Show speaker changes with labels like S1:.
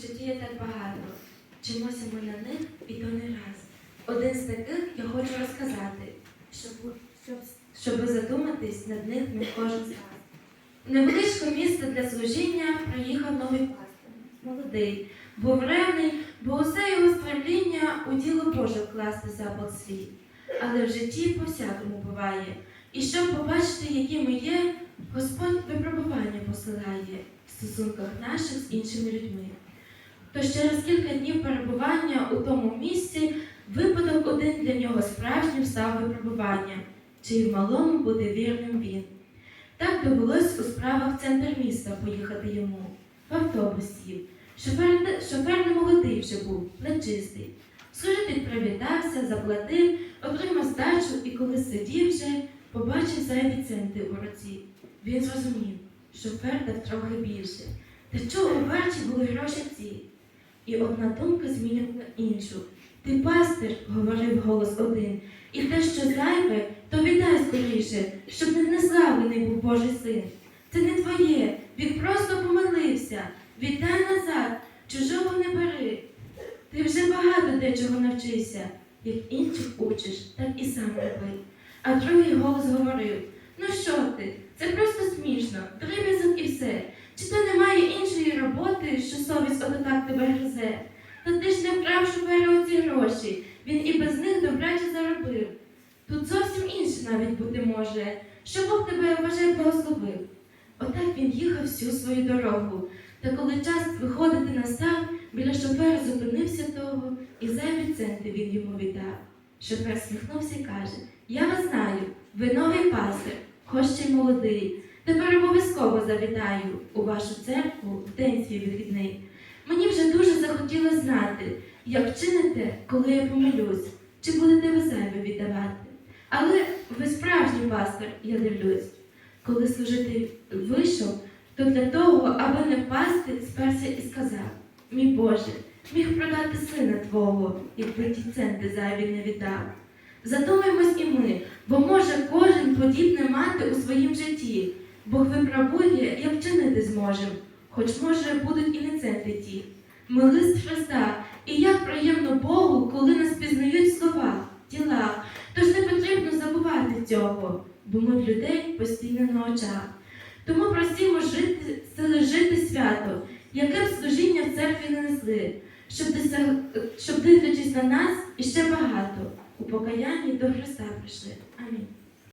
S1: в житті є так багато. Вчимося ми на них і то не раз. Один з таких я хочу розказати, щоб, щоб, щоб задуматись над них не кожен з вас. В Невеличке місто для служіння приїхав новий пастор. Молодий, був ревний, бо усе його стремління у діло Боже вкласти запал свій. Але в житті по-всякому буває. І щоб побачити, які ми є, Господь випробування посилає в стосунках наших з іншими людьми. Тож через кілька днів перебування у тому місці випадок один для нього справжнім став випробуванням, чи в малому буде вірним він. Так довелось у справах центр міста поїхати йому. В автобус сів. Шофер, шофер не молодий вже був, плечистий. Служитель привітався, заплатив, отримав здачу і коли сидів вже, побачив зайві центи у руці. Він зрозумів, шофер дав трохи більше. Та чого варті були гроші ці? І одна думка змінювала іншу. Ти пастир, говорив голос один, і те, що зайве, то віддай скоріше, щоб не неславлений був Божий син. Це не твоє, він просто помилився. Віддай назад, чужого не бери. Ти вже багато дечого навчився, як інших учиш, так і сам роби. А другий голос говорив: Ну що ти? Це просто смішно, дріб'язок і все. Чи то немає іншої роботи, що совість отак тебе гризе? Та ти ж не вкрав шофера оці гроші, він і без них добряче заробив. Тут зовсім інше навіть бути може, що Бог тебе вважає благословив. Отак він їхав всю свою дорогу. Та коли час виходити настав, біля шофера зупинився того, і зайві центи він йому віддав. Шофер сміхнувся і каже: Я вас знаю, ви новий пастир, хоч ще й молодий. Тепер обов'язково завітаю у вашу церкву в день свій вихідний. Мені вже дуже захотілося знати, як вчините, коли я помилюсь, чи будете ви зайве віддавати. Але ви справжній пастор, я дивлюсь. Коли служитель вийшов, то для того, аби не впасти, сперся і сказав: Мій Боже, міг продати сина Твого, якби ті центи зайві не віддав. Задумаємось і ми, бо може кожен подібне мати у своїм житті. Бог випробує, як вчинити зможем, хоч може будуть і не центи ті. Ми лист Христа, і як приємно Богу, коли нас пізнають в словах, ділах. Тож не потрібно забувати цього, бо ми в людей постійно на очах. Тому просімо жити, сили жити свято, яке б служіння в церкві не несли, щоб, досяг... щоб дивлячись на нас іще багато, у покаянні до Христа прийшли. Амінь.